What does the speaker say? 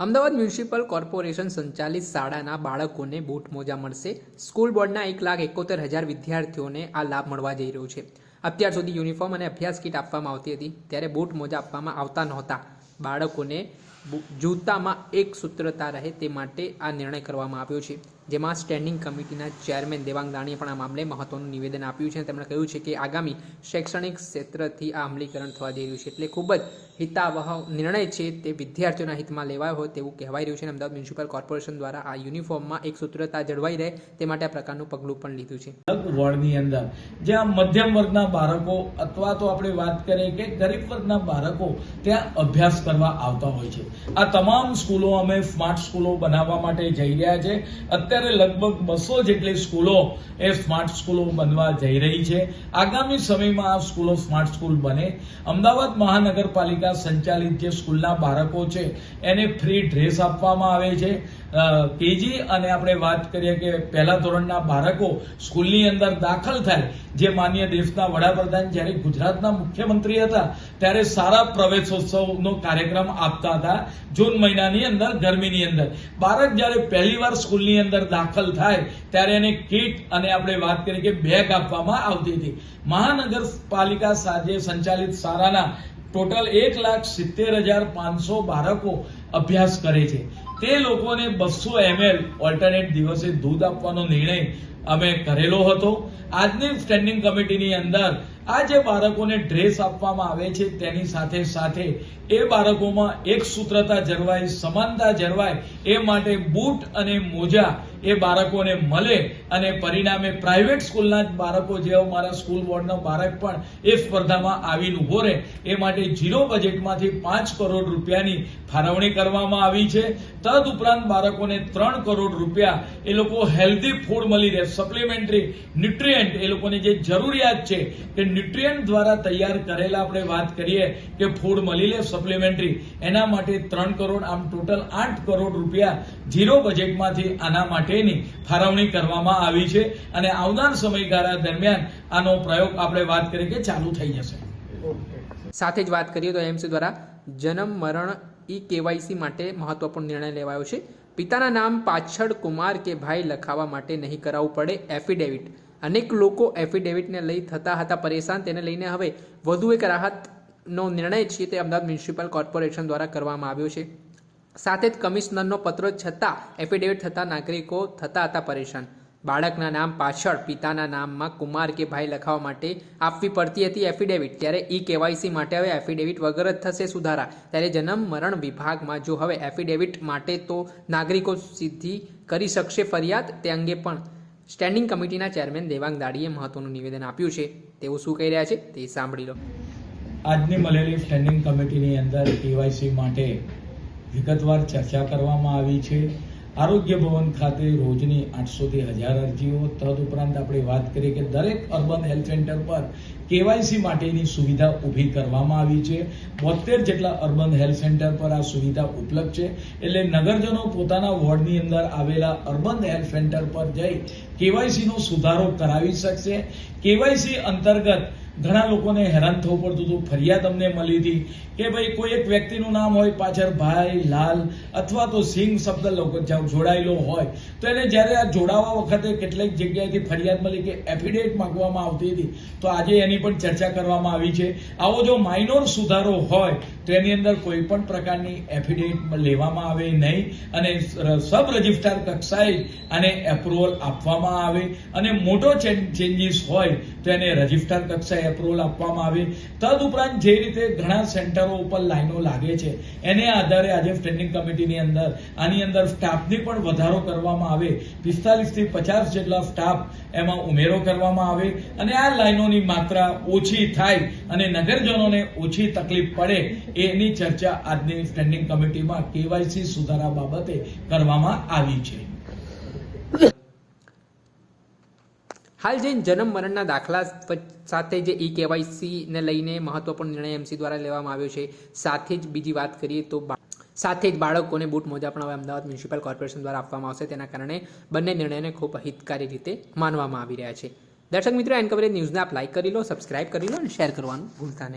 Ahmedabad municipal corporation સંચાલિત શાળાના બાળકોને બૂટ મોજા મળશે. સ્કૂલ બોર્ડના એક લાખ એકોતેર હજાર વિદ્યાર્થીઓને આ લાભ મળવા જઈ રહ્યો છે. અત્યાર સુધી યુનિફોર્મ અને અભ્યાસ કીટ આપવામાં આવતી હતી. ત્યારે બૂટ મોજા આપવામાં આવતા નહોતા. બાળકોને જૂતામાં એક સૂત્રતા રહે તે માટે આ નિર્ણય કરવામાં આવ્યો છે. જેમાં સ્ટેન્ડિંગ કમિટીના ચેરમેન દેવાંગ દાણીએ પણ આ મામલે મહત્વનું નિવેદન આપ્યું છે તેમણે કહ્યું છે કે આગામી શૈક્ષણિક ક્ષેત્રથી આ અમલીકરણ થવા જઈ રહ્યું છે એટલે ખૂબ જ હિતાવહ નિર્ણય છે તે વિદ્યાર્થીઓના હિતમાં લેવાયો હોય તેવું કહેવાય રહ્યું છે અને અમદાવાદ મ્યુનિસિપલ કોર્પોરેશન દ્વારા આ યુનિફોર્મમાં એક સૂત્રતા જળવાઈ રહે તે માટે આ પ્રકારનું પગલું પણ લીધું છે. વોર્ડની અંદર, જ્યાં મધ્યમ વર્ગના બાળકો અથવા તો આપણે વાત કરીએ કે ગરીબ વર્ગના બાળકો ત્યાં અભ્યાસ કરવા આવતા હોય છે. આ તમામ સ્કૂલો અમે સ્માર્ટ સ્કૂલો બનાવવા માટે જઈ રહ્યા છે. અત્યારે લગભગ બસો જેટલી સ્કૂલો એ સ્માર્ટ સ્કૂલો બનવા જઈ રહી છે. આગામી સમયમાં આ સ્કૂલો સ્માર્ટ સ્કૂલ બને. અમદાવાદ મહાનગરપાલિકા સંચાલિત જે સ્કૂલના બાળકો છે, એને ફ્રી ડ્રેસ આપવામાં આવે છે. કેજી અને આપણે વાત કરીએ કે પહેલા ધોરણના બાળકો સ્કૂલની અંદર દાખલ થાય, જે માન્ય દેશના વડાપ્રધાન જ્યારે ગુજરાતના મુખ્યમંત્રી હતા, ત્યારે સારા પ્રવેશોત્સવનો કાર્યક્રમ આપતા હતા. જૂન મહિનાની અંદર, ગરમીની અંદર. બાળક જ્યારે પહેલી વાર સ્કૂલની અંદર દાખલ થાય, ત્યારે એને કીટ અને આપણે વાત કરીએ કે બેગ આપવામાં આવતી હતી. મહાનગરપાલિકા સાથે સંચાલિત શાળાના ટોટલ એક લાખ સિત્તેર હજાર પાંચસો બાળકો અભ્યાસ કરે છે. તે લોકોને બસો એમએલ ઓલ્ટરનેટ દિવસે દૂધ આપવાનો નિર્ણય અમે કરેલો હતો. આજની સ્ટેન્ડિંગ કમિટીની અંદર આ જે બાળકોને ડ્રેસ આપવામાં આવે છે તેની સાથે સાથે એ બાળકોમાં એક સૂત્રતા જળવાય, સમાનતા જળવાય, એ માટે બૂટ અને મોજા એ બાળકોને મળે અને પરિણામે પ્રાઇવેટ સ્કૂલના જ બાળકો જેવા મારા સ્કૂલ બોર્ડનો બાળક પણ એ સ્પર્ધામાં આવીને ઊભો રહે. એ માટે ઝીરો બજેટમાંથી પાંચ કરોડ રૂપિયાની ફાળવણી કરવામાં આવી છે. તદ ઉપરાંત બાળકોને ત્રણ કરોડ રૂપિયા એ લોકો હેલ્ધી ફૂડ મળી રહે. સપ્લિમેન્ટરી ન્યુટ્રિયન્ટ એ લોકોની જે જરૂરિયાત છે કે ન્યુટ્રિયન્ટ દ્વારા તૈયાર કરેલા આપણે વાત કરીએ કે ફૂડ મળી લે સપ્લિમેન્ટરી. એના માટે ત્રણ કરોડ, આમ ટોટલ આઠ કરોડ રૂપિયા ઝીરો બજેટમાંથી આના માટેની ફાળવણી કરવામાં આવી છે. અને આવનાર સમયગાળા દરમિયાન આનો પ્રયોગ આપણે વાત કરીએ કે ચાલુ થઈ જશે. સાથે જ વાત કરીએ તો એમસી દ્વારા જન્મ, મરણ, ઈ કેવાયસી માટે મહત્વપૂર્ણ નિર્ણય લેવાયો છે. પિતાના નામ પાછળ કુમાર કે ભાઈ લખાવા માટે નહીં કરાવવું પડે. એફિડેવિટ અનેક લોકો એફિડેવિટને લઈ થતા હતા પરેશાન. તેને લઈને હવે વધુ એક રાહતનો નિર્ણય છે તે અમદાવાદ મ્યુનિસિપલ કોર્પોરેશન દ્વારા કરવામાં આવ્યો છે. સાથે જ કમિશનરનો પત્ર છતાં એફિડેવિટ થતા નાગરિકો થતા હતા પરેશાન. બાળકના નામ પાછળ, પિતાના નામમાં કુમાર કે ભાઈ લખાવવા માટે આપવી પડતી હતી એફિડેવિટ ત્યારે ઈ કેવાયસી માટે હવે એફિડેવિટ વગર જ થશે સુધારા. ત્યારે જન્મ મરણ વિભાગમાં જો હવે એફિડેવિટ માટે તો નાગરિકો સીધી કરી શકશે ફરિયાદ તે અંગે પણ સ્ટેન્ડિંગ કમિટીના ચેરમેન દેવાંગ દાડીએ મહત્વનું નિવેદન આપ્યું છે. તેઓ શું કહી રહ્યા છે તે સાંભળી લો. આજની મળેલી સ્ટેન્ડિંગ કમિટીની અંદર કેવાયસી માટે વિગતવાર ચર્ચા કરવામાં આવી છે. આરોગ્ય ભવન ખાતે રોજની આઠસોથી હજાર અરજીઓ. તદ ઉપરાંત આપણે વાત કરીએ કે દરેક અર્બન હેલ્થ સેન્ટર પર કેવાયસી માટેની સુવિધા ઊભી કરવામાં આવી છે. બોતેર જેટલા અર્બન હેલ્થ સેન્ટર પર આ સુવિધા ઉપલબ્ધ છે. એટલે નગરજનો પોતાના વોર્ડની અંદર આવેલા અર્બન હેલ્થ સેન્ટર પર જઈ કેવાયસીનો સુધારો કરાવી શકશે. કેવાયસી અંતર્ગત ઘણા લોકોને હેરાન થવું પડતું હતું. ફરિયાદ અમને મળી હતી કે ભાઈ, કોઈ એક વ્યક્તિનું નામ હોય, પાછળ ભાઈ, લાલ અથવા તો સિંહ શબ્દ લોકો જોડાયેલો હોય. તો એને જ્યારે આ જોડાવા વખતે કેટલીક જગ્યાએથી ફરિયાદ મળી કે એફિડેવિટ માંગવામાં આવતી હતી, તો આજે એની પણ ચર્ચા કરવામાં આવી છે. આવો જો માઇનોર સુધારો હોય, તો એની અંદર કોઈ પણ પ્રકારની એફિડેવિટ લેવામાં આવે નહીં અને સબ રજિસ્ટ્રાર કક્ષાએ આને એપ્રુવલ આપવામાં આવે અને મોટો ચેન્જીસ હોય, તો એને રજિસ્ટ્રાર કક્ષાએ એપ્રુવલ આપવામાં આવે. તદ જે રીતે ઘણા સેન્ટરો ઉપર લાઈનો લાગે છે, એને આધારે આજે સ્ટેન્ડિંગ કમિટીની અંદર, આની અંદર સ્ટાફની પણ વધારો કરવામાં આવે. પિસ્તાલીસથી પચાસ જેટલા સ્ટાફ એમાં ઉમેરો કરવામાં આવે અને આ લાઈનોની માત્રા ઓછી થાય અને નગરજનોને ઓછી તકલીફ પડે, એની ચર્ચા આજની સ્ટેન્ડિંગ કમિટીમાં કેવાયસી સુધારા બાબતે કરવામાં આવી છે. હાલ જે જન્મ મરણના દાખલા સાથે જે ઈ કેવાયસીને લઈને મહત્વપૂર્ણ નિર્ણય એમસી દ્વારા લેવામાં આવ્યો છે, સાથે જ બીજી વાત કરીએ તો સાથે જ બાળકોને બૂટ મોજા પણ હવે અમદાવાદ મ્યુનિસિપલ કોર્પોરેશન દ્વારા આપવામાં આવશે. તેના કારણે બંને નિર્ણયને ખૂબ હિતકારી રીતે માનવામાં આવી રહ્યા છે. દર્શક મિત્રો, એન કવરેજ ન્યૂઝને આપ લાઇક કરી લો, સબસ્ક્રાઇબ કરી લો અને શેર કરવાનું ભૂલતા નહીં.